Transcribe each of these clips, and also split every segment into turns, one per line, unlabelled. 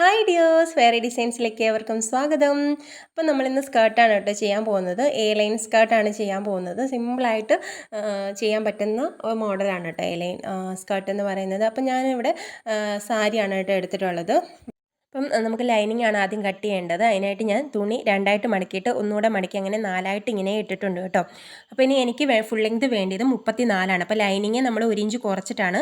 Hi dears വേറെ ഡിസൈൻസിലേക്ക് ഏവർക്കും സ്വാഗതം. അപ്പം നമ്മളിന്ന് സ്കേർട്ടാണ് കേട്ടോ ചെയ്യാൻ പോകുന്നത്. എ ലൈൻ സ്കേർട്ടാണ് ചെയ്യാൻ പോകുന്നത്. സിമ്പിളായിട്ട് ചെയ്യാൻ പറ്റുന്ന മോഡലാണ് കേട്ടോ എ ലൈൻ സ്കേർട്ട് എന്ന് പറയുന്നത്. അപ്പം ഞാനിവിടെ സാരിയാണ് കേട്ടോ എടുത്തിട്ടുള്ളത്. അപ്പം നമുക്ക് ലൈനിങ് ആണ് ആദ്യം കട്ട് ചെയ്യേണ്ടത്. അതിനായിട്ട് ഞാൻ തുണി രണ്ടായിട്ട് മടക്കിയിട്ട് ഒന്നുകൂടെ മടക്കി അങ്ങനെ നാലായിട്ട് ഇങ്ങനെ ഇട്ടിട്ടുണ്ട് കേട്ടോ. അപ്പോൾ ഇനി എനിക്ക് ഫുൾ ലെങ്ത് വേണ്ടിയത് മുപ്പത്തി നാലാണ് അപ്പോൾ ലൈനിങ് നമ്മൾ ഒരു ഇഞ്ച് കുറച്ചിട്ടാണ്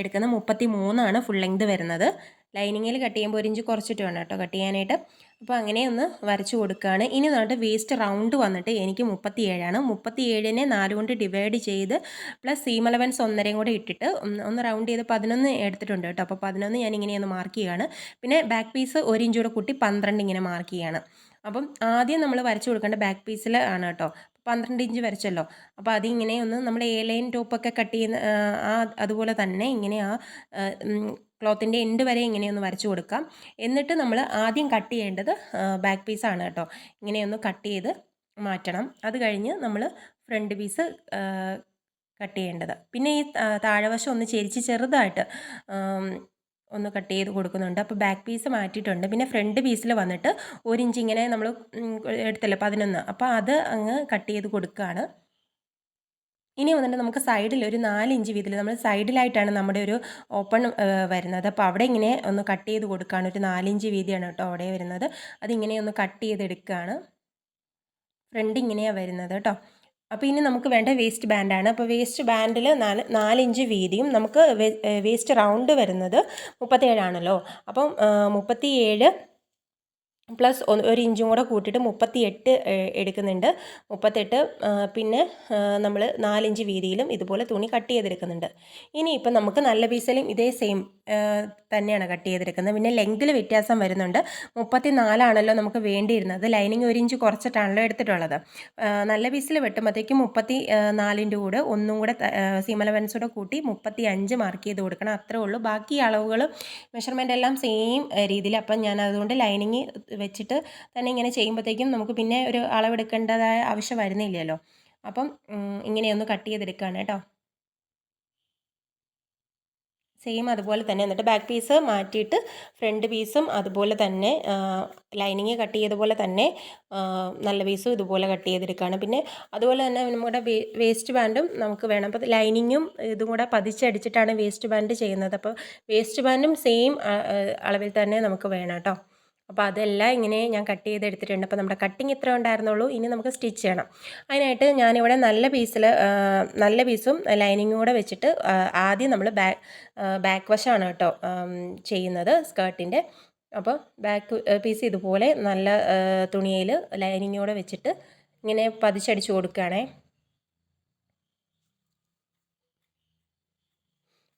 എടുക്കുന്നത്. മുപ്പത്തി മൂന്നാണ് ഫുൾ ലെങ്ത് വരുന്നത്. ലൈനിങ്ങിൽ കട്ട് ചെയ്യുമ്പോൾ ഒരു ഇഞ്ച് കുറച്ചിട്ട് വേണം കേട്ടോ കട്ട് ചെയ്യാനായിട്ട്. അപ്പോൾ അങ്ങനെ ഒന്ന് വരച്ചു കൊടുക്കുകയാണ്. ഇനി വന്നിട്ട് വേസ്റ്റ് റൗണ്ട് വന്നിട്ട് എനിക്ക് മുപ്പത്തി ഏഴാണ് മുപ്പത്തി ഏഴിനെ നാല് കൊണ്ട് ഡിവൈഡ് ചെയ്ത് പ്ലസ് സീം അലവൻസ് ഒന്നരയും കൂടെ ഇട്ടിട്ട് ഒന്ന് റൗണ്ട് ചെയ്ത് പതിനൊന്ന് എടുത്തിട്ടുണ്ട് കേട്ടോ. അപ്പോൾ പതിനൊന്ന് ഞാൻ ഇങ്ങനെ ഒന്ന് മാർക്ക് ചെയ്യുകയാണ്. പിന്നെ ബാക്ക് പീസ് ഒരു ഇഞ്ച് കൂടെ കൂട്ടി പന്ത്രണ്ട് ഇങ്ങനെ മാർക്ക് ചെയ്യുകയാണ്. അപ്പം ആദ്യം നമ്മൾ വരച്ചു കൊടുക്കേണ്ട ബാക്ക് പീസിൽ ആണ് കേട്ടോ. പന്ത്രണ്ട് ഇഞ്ച് വരച്ചല്ലോ. അപ്പോൾ അതിങ്ങനെ ഒന്ന് നമ്മൾ എ ലൈൻ ടോപ്പൊക്കെ കട്ട് ചെയ്യുന്ന ആ അതുപോലെ തന്നെ ഇങ്ങനെ ആ ക്ലോത്തിന്റെ എൻഡ് വരെ ഇങ്ങനെയൊന്ന് വരച്ചു കൊടുക്കാം. എന്നിട്ട് നമ്മൾ ആദ്യം കട്ട് ചെയ്യേണ്ടത് ബാക്ക് പീസാണ് കേട്ടോ. ഇങ്ങനെയൊന്ന് കട്ട് ചെയ്ത് മാറ്റണം. അത് കഴിഞ്ഞ് നമ്മൾ ഫ്രണ്ട് പീസ് കട്ട് ചെയ്യേണ്ടത്. പിന്നെ ഈ താഴെവശം ഒന്ന് ചെരിച്ച് ചെറുതായിട്ട് ഒന്ന് കട്ട് ചെയ്ത് കൊടുക്കുന്നുണ്ട്. അപ്പോൾ ബാക്ക് പീസ് മാറ്റിയിട്ടുണ്ട്. പിന്നെ ഫ്രണ്ട് പീസിൽ വന്നിട്ട് ഒരു ഇഞ്ച് ഇങ്ങനെ നമ്മൾ എടുത്തല്ലോ? പതിനൊന്ന്. അപ്പോൾ അത് അങ്ങ് കട്ട് ചെയ്ത് കൊടുക്കുകയാണ് ഇനി വന്നിട്ട് നമുക്ക് സൈഡിൽ ഒരു നാല് ഇഞ്ച് വീതിയിൽ നമ്മൾ സൈഡിലായിട്ടാണ് നമ്മുടെ ഒരു ഓപ്പൺ വരുന്നത്. അപ്പോൾ അവിടെ ഇങ്ങനെ ഒന്ന് കട്ട് ചെയ്ത് കൊടുക്കുകയാണ് ഒരു നാലിഞ്ച് വീതിയാണ് കേട്ടോ അവിടെ വരുന്നത്. അതിങ്ങനെ ഒന്ന് കട്ട് ചെയ്തെടുക്കുകയാണ് ഫ്രണ്ട് ഇങ്ങനെയാണ് വരുന്നത് കേട്ടോ. അപ്പോൾ ഇനി നമുക്ക് വേണ്ട വേസ്റ്റ് ബാൻഡാണ് അപ്പോൾ വേസ്റ്റ് ബാൻഡിൽ നാല് നാലിഞ്ച് വീതിയും നമുക്ക് വേസ്റ്റ് റൗണ്ട് വരുന്നത് മുപ്പത്തേഴാണല്ലോ അപ്പം മുപ്പത്തിയേഴ് പ്ലസ് ഒരു ഇഞ്ചും കൂടെ കൂട്ടിയിട്ട് മുപ്പത്തി എട്ട് എടുക്കുന്നുണ്ട്. മുപ്പത്തെട്ട് പിന്നെ നമ്മൾ നാലിഞ്ച് വീതിയിലും ഇതുപോലെ തുണി കട്ട് ചെയ്തെടുക്കുന്നുണ്ട്. ഇനി ഇപ്പം നമുക്ക് നല്ല പീസിലും ഇതേ സെയിം തന്നെയാണ് കട്ട് ചെയ്തെടുക്കുന്നത്. പിന്നെ ലെങ്തിൽ വ്യത്യാസം വരുന്നുണ്ട്. മുപ്പത്തി നാലാണല്ലോ നമുക്ക് വേണ്ടിയിരുന്നത്. ലൈനിങ് ഒരു ഇഞ്ച് കുറച്ചിട്ടാണല്ലോ എടുത്തിട്ടുള്ളത്. നല്ല പീസിൽ വെട്ടുമ്പോഴത്തേക്കും മുപ്പത്തി നാലിന്റെ കൂടെ ഒന്നും കൂടെ സീമലവൻസോടെ കൂടെ കൂട്ടി മുപ്പത്തി അഞ്ച് മാർക്ക് ചെയ്ത് കൊടുക്കണം. അത്രേ ഉള്ളൂ. ബാക്കി അളവുകളും മെഷർമെന്റ് എല്ലാം സെയിം രീതിയിൽ അപ്പം ഞാൻ അതുകൊണ്ട് ലൈനിങ് വെച്ചിട്ട് തന്നെ ഇങ്ങനെ ചെയ്യുമ്പോഴത്തേക്കും നമുക്ക് പിന്നെ ഒരു അളവെടുക്കേണ്ടതായ ആവശ്യം വരുന്നില്ലല്ലോ. അപ്പം ഇങ്ങനെയൊന്ന് കട്ട് ചെയ്തെടുക്കുകയാണ് കേട്ടോ. സെയിം അതുപോലെ തന്നെ എന്നിട്ട് ബാക്ക് പീസ് മാറ്റിയിട്ട് ഫ്രണ്ട് പീസും അതുപോലെ തന്നെ ലൈനിങ് കട്ട് ചെയ്തതുപോലെ തന്നെ നല്ല പീസും ഇതുപോലെ കട്ട് ചെയ്തെടുക്കുകയാണ് പിന്നെ അതുപോലെ തന്നെ നമ്മുടെ വേസ്റ്റ് ബാൻഡും നമുക്ക് വേണം. അപ്പോൾ ലൈനിങ്ങും ഇതും കൂടെ പതിച്ചടിച്ചിട്ടാണ് വേസ്റ്റ് ബാൻഡ് ചെയ്യുന്നത്. അപ്പോൾ വേസ്റ്റ് ബാൻഡും സെയിം അളവിൽ തന്നെ നമുക്ക് വേണം കേട്ടോ. അപ്പോൾ അതെല്ലാം ഇങ്ങനെ ഞാൻ കട്ട് ചെയ്തെടുത്തിട്ടുണ്ട്. അപ്പോൾ നമ്മുടെ കട്ടിങ് ഇത്ര ഉണ്ടായിരുന്നുള്ളൂ. ഇനി നമുക്ക് സ്റ്റിച്ച് ചെയ്യണം. അതിനായിട്ട് ഞാനിവിടെ നല്ല പീസിൽ നല്ല പീസും ലൈനിങ്ങും കൂടെ വെച്ചിട്ട് ആദ്യം നമ്മൾ ബാക്ക് ബാക്ക് വശമാണ് കേട്ടോ ചെയ്യുന്നത് സ്കേർട്ടിന്റെ അപ്പോൾ ബാക്ക് പീസ് ഇതുപോലെ നല്ല തുണിയിൽ ലൈനിങ്ങോടെ വെച്ചിട്ട് ഇങ്ങനെ പതിച്ചടിച്ച് കൊടുക്കുകയാണേ.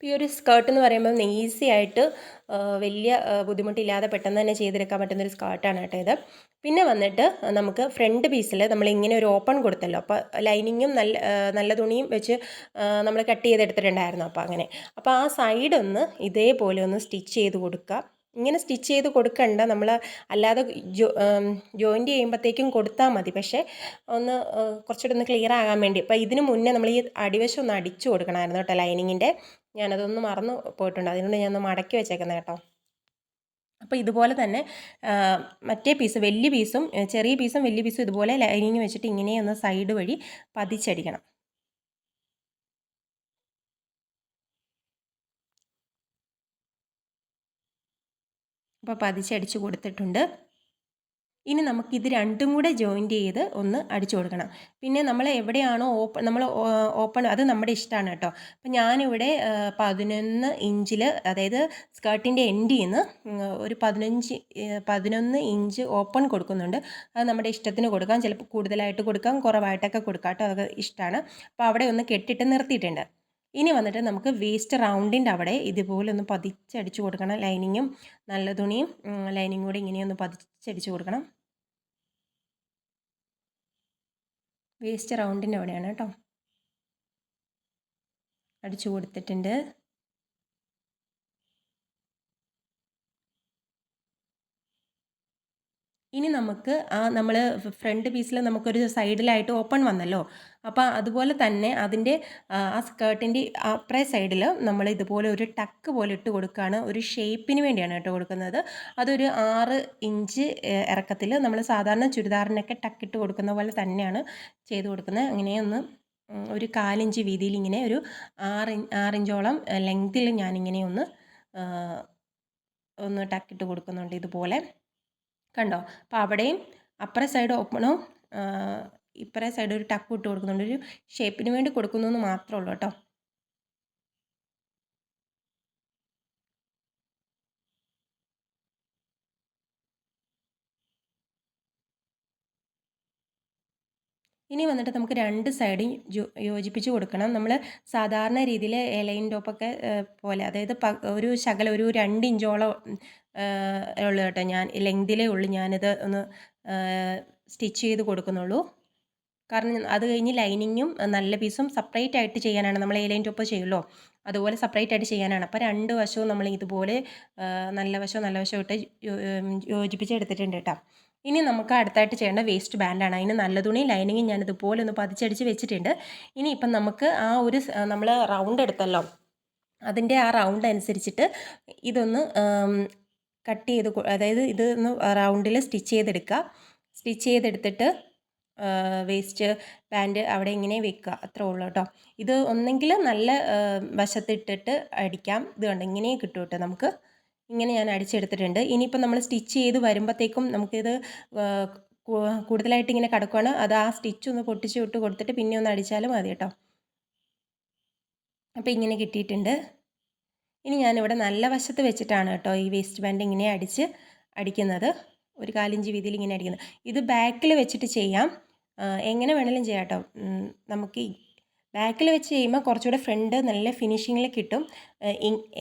ഈ ഒരു സ്കേർട്ട് എന്ന് പറയുമ്പോൾ ഈസി ആയിട്ട് വലിയ ബുദ്ധിമുട്ടില്ലാതെ പെട്ടെന്ന് തന്നെ ചെയ്തെടുക്കാൻ പറ്റുന്ന ഒരു സ്കേർട്ടാണ് കേട്ടോ ഇത്. പിന്നെ വന്നിട്ട് നമുക്ക് ഫ്രണ്ട് പീസിൽ നമ്മൾ ഇങ്ങനെ ഒരു ഓപ്പൺ കൊടുത്തല്ലോ. അപ്പോൾ ലൈനിങ്ങും നല്ല നല്ല തുണിയും വെച്ച് നമ്മൾ കട്ട് ചെയ്തെടുത്തിട്ടുണ്ടായിരുന്നു അപ്പോൾ അങ്ങനെ. അപ്പോൾ ആ സൈഡ് ഒന്ന് ഇതേപോലെ ഒന്ന് സ്റ്റിച്ച് ചെയ്ത് കൊടുക്കുക. ഇങ്ങനെ സ്റ്റിച്ച് ചെയ്ത് കൊടുക്കണ്ട. നമ്മൾ അല്ലാതെ ജോ ജോയിന്റ് ചെയ്യുമ്പോഴത്തേക്കും കൊടുത്താൽ മതി. പക്ഷേ ഒന്ന് കുറച്ചുകൂടെ ഒന്ന് ക്ലിയർ ആകാൻ വേണ്ടി. അപ്പോൾ ഇതിന് മുന്നേ നമ്മൾ ഈ അടിവശം ഒന്ന് അടിച്ചു കൊടുക്കണമായിരുന്നു കേട്ടോ ലൈനിങ്ങിന്റെ ഞാനതൊന്ന് മറന്നു പോയിട്ടുണ്ട്. അതുകൊണ്ട് ഞാൻ മടക്കി വെച്ചേക്കുന്നത് കേട്ടോ. അപ്പോൾ ഇതുപോലെ തന്നെ മറ്റേ പീസ് വലിയ പീസും ചെറിയ പീസും വലിയ പീസും ഇതുപോലെ ലൈനിങ് വെച്ചിട്ട് ഇങ്ങനെ ഒന്ന് സൈഡ് വഴി പതിച്ചടിക്കണം. അപ്പോൾ പതിച്ചടിച്ച് കൊടുത്തിട്ടുണ്ട്. ഇനി നമുക്ക് ഇത് രണ്ടും കൂടെ ജോയിന്റ് ചെയ്ത് ഒന്ന് അടിച്ചു കൊടുക്കണം. പിന്നെ നമ്മൾ എവിടെയാണോ ഓപ്പൺ നമ്മൾ ഓപ്പൺ അത് നമ്മുടെ ഇഷ്ടമാണ് കേട്ടോ. അപ്പം ഞാനിവിടെ പതിനൊന്ന് ഇഞ്ചിൽ അതായത് സ്കേർട്ടിന്റെ എൻഡിൽ നിന്ന് ഒരു പതിനഞ്ച് പതിനൊന്ന് ഇഞ്ച് ഓപ്പൺ കൊടുക്കുന്നുണ്ട്. അത് നമ്മുടെ ഇഷ്ടത്തിന് കൊടുക്കാം. ചിലപ്പോൾ കൂടുതലായിട്ട് കൊടുക്കാം കുറവായിട്ടൊക്കെ കൊടുക്കാം കേട്ടോ. അതൊക്കെ ഇഷ്ടമാണ് അപ്പോൾ അവിടെ ഒന്ന് കെട്ടിട്ട് നിർത്തിയിട്ടുണ്ട്. ഇനി വന്നിട്ട് നമുക്ക് വേസ്റ്റ് റൗണ്ടിന്റെ അവിടെ ഇതുപോലെ ഒന്ന് പതിച്ചടിച്ച് കൊടുക്കണം. ലൈനിങ്ങും നല്ല തുണിയും ലൈനിങ്ങും കൂടെ ഇങ്ങനെയൊന്ന് പതിച്ചടിച്ച് കൊടുക്കണം. വേസ്റ്റ് റൗണ്ടിന്റെ അവിടെയാണ് കേട്ടോ. അടിച്ചു കൊടുത്തിട്ടുണ്ട്. ഇനി നമുക്ക് ആ നമ്മൾ ഫ്രണ്ട് പീസിൽ നമുക്കൊരു സൈഡിലായിട്ട് ഓപ്പൺ വന്നല്ലോ. അപ്പോൾ അതുപോലെ തന്നെ അതിന്റെ ആ സ്കേർട്ടിന്റെ അപ്പറേ സൈഡിൽ നമ്മൾ ഇതുപോലെ ഒരു ടക്ക് പോലെ ഇട്ട് കൊടുക്കുകയാണ് ഒരു ഷേപ്പിന് വേണ്ടിയാണ് കേട്ടോ കൊടുക്കുന്നത്. അതൊരു ആറ് ഇഞ്ച് ഇറക്കത്തിൽ നമ്മൾ സാധാരണ ചുരിദാറിനൊക്കെ ടക്ക് ഇട്ട് കൊടുക്കുന്ന പോലെ തന്നെയാണ് ചെയ്ത് കൊടുക്കുന്നത്. അങ്ങനെയൊന്ന് ഒരു കാലിഞ്ച് വീതിയിൽ ഇങ്ങനെ ഒരു ആറ് ആറിഞ്ചോളം ലെങ്തിൽ ഞാനിങ്ങനെ ഒന്ന് ഒന്ന് ടക്കിട്ട് കൊടുക്കുന്നുണ്ട് ഇതുപോലെ. കണ്ടോ? അപ്പോൾ അവിടെയും അപ്പുറ സൈഡ് ഓപ്പണോ ഇപ്പുറ സൈഡ് ഒരു ടക്ക് ഇട്ട് കൊടുക്കുന്നുണ്ട്. ഒരു ഷേപ്പിന് വേണ്ടി കൊടുക്കുന്നു എന്ന് മാത്രമേ ഉള്ളൂ കേട്ടോ. ഇനി വന്നിട്ട് നമുക്ക് രണ്ട് സൈഡും യോജിപ്പിച്ച് കൊടുക്കണം. നമ്മൾ സാധാരണ രീതിയിൽ എലൈൻ ടോപ്പൊക്കെ പോലെ അതായത് ഒരു ശകല ഒരു രണ്ട് ഇഞ്ചോളം ഉള്ളു കേട്ടോ ഞാൻ ലെങ്തിലേ ഉള്ളൂ ഞാനിത് ഒന്ന് സ്റ്റിച്ച് ചെയ്ത് കൊടുക്കുന്നുള്ളൂ. കാരണം അത് കഴിഞ്ഞ് ലൈനിങ്ങും നല്ല പീസും സെപ്പറേറ്റ് ആയിട്ട് ചെയ്യാനാണ് നമ്മൾ എ ലൈൻ ടോപ്പ് ചെയ്യുമല്ലോ അതുപോലെ സെപ്പറേറ്റ് ആയിട്ട് ചെയ്യാനാണ്. അപ്പോൾ രണ്ട് വശവും നമ്മൾ ഇതുപോലെ നല്ല വശവും നല്ല വശവും ഇട്ട് യോജിപ്പിച്ച് എടുത്തിട്ടുണ്ട് കേട്ടോ. ഇനി നമുക്ക് അടുത്തായിട്ട് ചെയ്യേണ്ട വേസ്റ്റ് ബാൻഡാണ് അതിന് നല്ല തുണി ലൈനിങ് ഞാൻ ഇതുപോലെ ഒന്ന് പതിച്ചടിച്ച് വെച്ചിട്ടുണ്ട്. ഇനി ഇപ്പം നമുക്ക് ആ ഒരു നമ്മൾ റൗണ്ട് എടുത്തല്ലോ. അതിന്റെ ആ റൗണ്ട് അനുസരിച്ചിട്ട് ഇതൊന്ന് കട്ട് ചെയ്ത് അതായത് ഇത് ഒന്ന് റൗണ്ടിൽ സ്റ്റിച്ച് ചെയ്തെടുക്കുക. സ്റ്റിച്ച് ചെയ്തെടുത്തിട്ട് വേസ്റ്റ് പാന്റ് അവിടെ ഇങ്ങനെ വെക്കുക. അത്രേ ഉള്ളൂ കേട്ടോ. ഇത് ഒന്നെങ്കിൽ നല്ല വശത്തിട്ടിട്ട് അടിക്കാം. ഇത് കണ്ട്? ഇങ്ങനെ കിട്ടും കേട്ടോ നമുക്ക്. ഇങ്ങനെ ഞാൻ അടിച്ചെടുത്തിട്ടുണ്ട്. ഇനിയിപ്പോൾ നമ്മൾ സ്റ്റിച്ച് ചെയ്ത് വരുമ്പോഴത്തേക്കും നമുക്കിത് കൂടുതലായിട്ട് ഇങ്ങനെ കിടക്കുകയാണ് അത് ആ സ്റ്റിച്ച് ഒന്ന് പൊട്ടിച്ച് വിട്ട് കൊടുത്തിട്ട് പിന്നെ ഒന്ന് അടിച്ചാലും മതി കേട്ടോ. അപ്പോൾ ഇങ്ങനെ കിട്ടിയിട്ടുണ്ട്. ഇനി ഞാനിവിടെ നല്ല വശത്ത് വെച്ചിട്ടാണ് കേട്ടോ ഈ വേസ്റ്റ് ബാൻഡ് ഇങ്ങനെ അടിച്ച് അടിക്കുന്നത്. ഒരു കാലിഞ്ച് വീതിയിൽ ഇങ്ങനെ അടിക്കുന്നത്. ഇത് ബാക്കിൽ വെച്ചിട്ട് ചെയ്യാം. എങ്ങനെ വേണമെങ്കിലും ചെയ്യാം കേട്ടോ. നമുക്ക് ബാക്കിൽ വെച്ച് ചെയ്യുമ്പോൾ കുറച്ചുകൂടെ ഫ്രണ്ട് നല്ല ഫിനിഷിങ്ങിൽ കിട്ടും.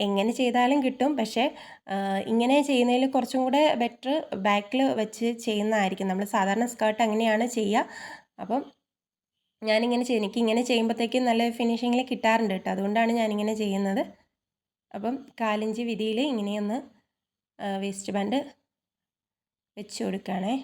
എങ്ങനെ ചെയ്താലും കിട്ടും. പക്ഷേ ഇങ്ങനെ ചെയ്യുന്നതിൽ കുറച്ചും കൂടെ ബെറ്റർ ബാക്കിൽ വെച്ച് ചെയ്യുന്നതായിരിക്കും. നമ്മൾ സാധാരണ സ്കേർട്ട് അങ്ങനെയാണ് ചെയ്യുക. അപ്പം ഞാനിങ്ങനെ ചെയ്യും. എനിക്ക് ഇങ്ങനെ ചെയ്യുമ്പോഴത്തേക്കും നല്ല ഫിനിഷിങ്ങിൽ കിട്ടാറുണ്ട് കേട്ടോ. അതുകൊണ്ടാണ് ഞാനിങ്ങനെ ചെയ്യുന്നത്. അപ്പം കാലിഞ്ച് വിധിയിൽ ഇങ്ങനെയൊന്ന് വേസ്റ്റ് ബാൻഡ് വെച്ച് കൊടുക്കുകയാണേ.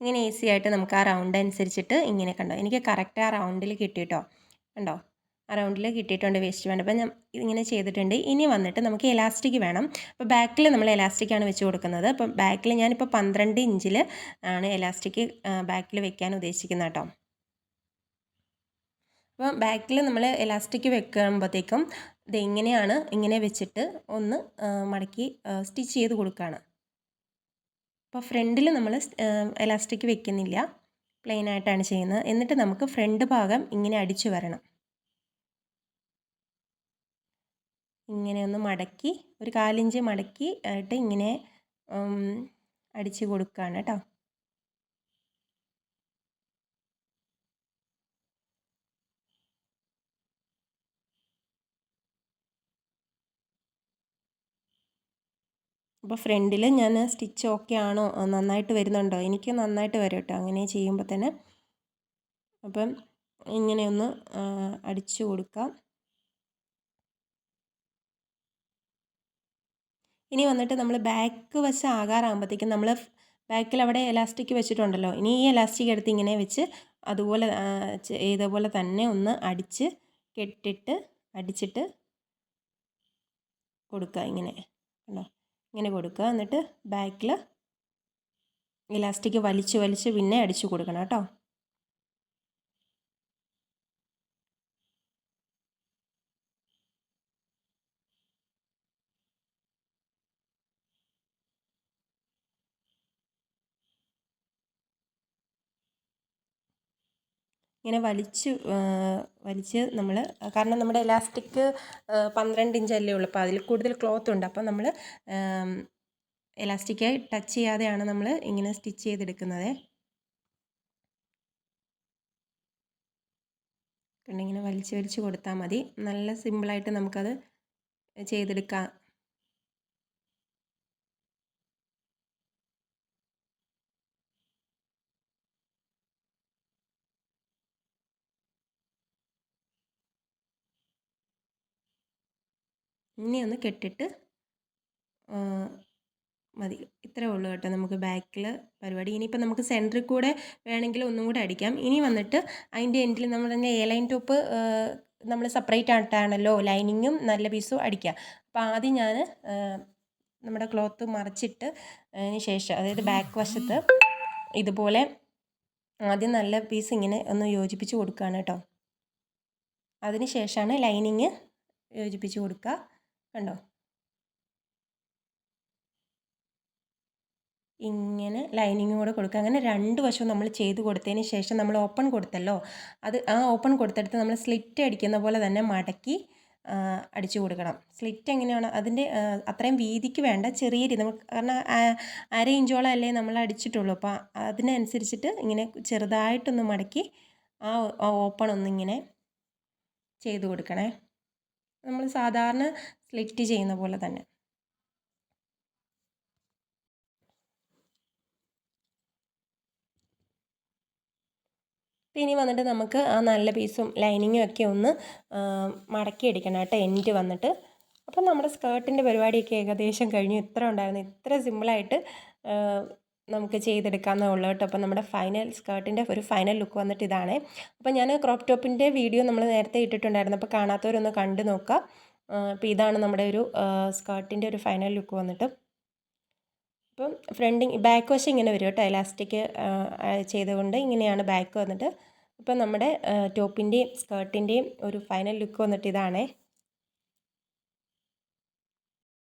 ഇങ്ങനെ ഈസി ആയിട്ട് നമുക്ക് ആ റൗണ്ട് അനുസരിച്ചിട്ട് ഇങ്ങനെ കണ്ടോ? എനിക്ക് കറക്റ്റ് ആ റൗണ്ടിൽ കിട്ടിയിട്ടോ കണ്ടോ? ആ റൗണ്ടിൽ കിട്ടിയിട്ടുണ്ട് വേസ്റ്റ് വേണ്ട. അപ്പം ഞാൻ ഇങ്ങനെ ചെയ്തിട്ടുണ്ട്. ഇനി വന്നിട്ട് നമുക്ക് എലാസ്റ്റിക് വേണം. അപ്പോൾ ബാക്കിൽ നമ്മൾ എലാസ്റ്റിക് ആണ് വെച്ച് കൊടുക്കുന്നത്. അപ്പം ബാക്കിൽ ഞാനിപ്പോൾ പന്ത്രണ്ട് ഇഞ്ചിൽ ആണ് എലാസ്റ്റിക് ബാക്കിൽ വെക്കാൻ ഉദ്ദേശിക്കുന്നത് കേട്ടോ. അപ്പം ബാക്കിൽ നമ്മൾ എലാസ്റ്റിക് വെക്കുമ്പോഴത്തേക്കും ഇത് ഇങ്ങനെയാണ് ഇങ്ങനെ വെച്ചിട്ട് ഒന്ന് മടക്കി സ്റ്റിച്ച് ചെയ്ത് കൊടുക്കുകയാണ് അപ്പോൾ ഫ്രണ്ടിൽ നമ്മൾ എലാസ്റ്റിക് വെക്കുന്നില്ല. പ്ലെയിൻ ആയിട്ടാണ് ചെയ്യുന്നത്. എന്നിട്ട് നമുക്ക് ഫ്രണ്ട് ഭാഗം ഇങ്ങനെ അടിച്ചു വരണം. ഇങ്ങനെ ഒന്ന് മടക്കി ഒരു കാലിഞ്ച് മടക്കി ആയിട്ട് ഇങ്ങനെ അടിച്ചു കൊടുക്കുകയാണ് കേട്ടോ. അപ്പോൾ ഫ്രണ്ടിൽ ഞാൻ സ്റ്റിച്ച് ഓക്കെ ആണോ? നന്നായിട്ട് വരുന്നുണ്ടോ? എനിക്ക് നന്നായിട്ട് വരും കേട്ടോ അങ്ങനെ ചെയ്യുമ്പോൾ തന്നെ അപ്പം ഇങ്ങനെയൊന്ന് അടിച്ചു കൊടുക്കാം. ഇനി വന്നിട്ട് നമ്മൾ ബാക്ക് വശം ആകാറാകുമ്പോഴത്തേക്കും നമ്മൾ ബാക്കിൽ അവിടെ എലാസ്റ്റിക് വെച്ചിട്ടുണ്ടല്ലോ. ഇനി ഈ എലാസ്റ്റിക് എടുത്ത് ഇങ്ങനെ വെച്ച് അതുപോലെ ഇതേപോലെ തന്നെ ഒന്ന് അടിച്ച് കെട്ടിട്ട് അടിച്ചിട്ട് കൊടുക്കുക ഇങ്ങനെ. കണ്ടോ? ഇങ്ങനെ കൊടുക്കുക. എന്നിട്ട് ബാക്കിൽ ഇലാസ്റ്റിക് വലിച്ച് വലിച്ച് പിന്നെ അടിച്ചു കൊടുക്കണം കേട്ടോ. ഇങ്ങനെ വലിച്ച് വലിച്ച് നമ്മൾ കാരണം നമ്മുടെ എലാസ്റ്റിക് പന്ത്രണ്ട് ഇഞ്ചല്ലേ ഉള്ളൂ. അപ്പോൾ അതിൽ കൂടുതൽ ക്ലോത്ത് ഉണ്ട്. അപ്പോൾ നമ്മൾ എലാസ്റ്റിക്കായി ടച്ച് ചെയ്യാതെയാണ് നമ്മൾ ഇങ്ങനെ സ്റ്റിച്ച് ചെയ്തെടുക്കുന്നത്. ഇങ്ങനെ വലിച്ച് വലിച്ച് കൊടുത്താൽ മതി. നല്ല സിമ്പിളായിട്ട് നമുക്കത് ചെയ്തെടുക്കാം. ഇനി ഒന്ന് കെട്ടിട്ട് മതി. ഇത്രേ ഉള്ളൂ കേട്ടോ നമുക്ക് ബാക്കിൽ പരിപാടി. ഇനിയിപ്പോൾ നമുക്ക് സെന്ററിൽ കൂടെ വേണമെങ്കിൽ ഒന്നും കൂടെ അടിക്കാം. ഇനി വന്നിട്ട് അതിന്റെ എൻഡിൽ നമ്മൾ തന്നെ എ ലൈൻ ടോപ്പ് നമ്മൾ സെപ്പറേറ്റ് ആയിട്ടാണല്ലോ ലൈനിങ്ങും നല്ല പീസും അടിക്കുക. അപ്പോൾ ആദ്യം ഞാൻ നമ്മുടെ ക്ലോത്ത് മറിച്ചിട്ട് അതിന് ശേഷം അതായത് ബാക്ക് വശത്ത് ഇതുപോലെ ആദ്യം നല്ല പീസ് ഇങ്ങനെ ഒന്ന് യോജിപ്പിച്ച് കൊടുക്കുകയാണ് കേട്ടോ. അതിന് ശേഷമാണ് ലൈനിങ് യോജിപ്പിച്ച് കൊടുക്കുക. കണ്ടോ? ഇങ്ങനെ ലൈനിങ് കൂടെ കൊടുക്കുക. അങ്ങനെ രണ്ട് വശവും നമ്മൾ ചെയ്ത് കൊടുത്തതിന് ശേഷം നമ്മൾ ഓപ്പൺ കൊടുത്തല്ലോ. അത് ആ ഓപ്പൺ കൊടുത്തെടുത്ത് നമ്മൾ സ്ലിറ്റ് അടിക്കുന്ന പോലെ തന്നെ മടക്കി അടിച്ചു കൊടുക്കണം. സ്ലിറ്റ് എങ്ങനെയാണ്? അതിന്റെ അത്രയും വീതിക്ക് വേണ്ട. ചെറിയ രീതി. നമുക്ക് കാരണം അര ഇഞ്ചോളം അല്ലേ നമ്മൾ അടിച്ചിട്ടുള്ളൂ. അപ്പോൾ അതിനനുസരിച്ചിട്ട് ഇങ്ങനെ ചെറുതായിട്ടൊന്ന് മടക്കി ആ ഓപ്പൺ ഒന്നിങ്ങനെ ചെയ്ത് കൊടുക്കണേ. നമ്മൾ സാധാരണ സ്ലിറ്റ് ചെയ്യുന്ന പോലെ തന്നെ. ഇനി വന്നിട്ട് നമുക്ക് ആ നല്ല പീസും ലൈനിങ്ങും ഒക്കെ ഒന്ന് മടക്കി അടിക്കണം കേട്ടോ എൻഡ് വന്നിട്ട്. അപ്പം നമ്മുടെ സ്കേർട്ടിന്റെ പരിപാടിയൊക്കെ ഏകദേശം കഴിഞ്ഞു. ഇത്ര ഉണ്ടായിരുന്നു. ഇത്ര സിമ്പിളായിട്ട് നമുക്ക് ചെയ്തെടുക്കാമെന്നേ ഉള്ളൂ കേട്ടോ. അപ്പം നമ്മുടെ ഫൈനൽ സ്കേർട്ടിന്റെ ഒരു ഫൈനൽ ലുക്ക് വന്നിട്ട് ഇതാണ്. അപ്പോൾ ഞാൻ ക്രോപ്പ് ടോപ്പിന്റെ വീഡിയോ നമ്മൾ നേരത്തെ ഇട്ടിട്ടുണ്ടായിരുന്നു. അപ്പോൾ കാണാത്തവരൊന്ന് കണ്ടു നോക്കുക അപ്പോൾ ഇതാണ് നമ്മുടെ ഒരു സ്കേർട്ടിന്റെ ഒരു ഫൈനൽ ലുക്ക് വന്നിട്ട്. അപ്പം ഫ്രണ്ടിങ് ബാക്ക് വശം ഇങ്ങനെ വരും കേട്ടോ. ഇലാസ്റ്റിക് ചെയ്തുകൊണ്ട് ഇങ്ങനെയാണ് ബാക്ക് വന്നിട്ട്. ഇപ്പം നമ്മുടെ ടോപ്പിന്റെയും സ്കേർട്ടിന്റെയും ഒരു ഫൈനൽ ലുക്ക് വന്നിട്ട് ഇതാണേ.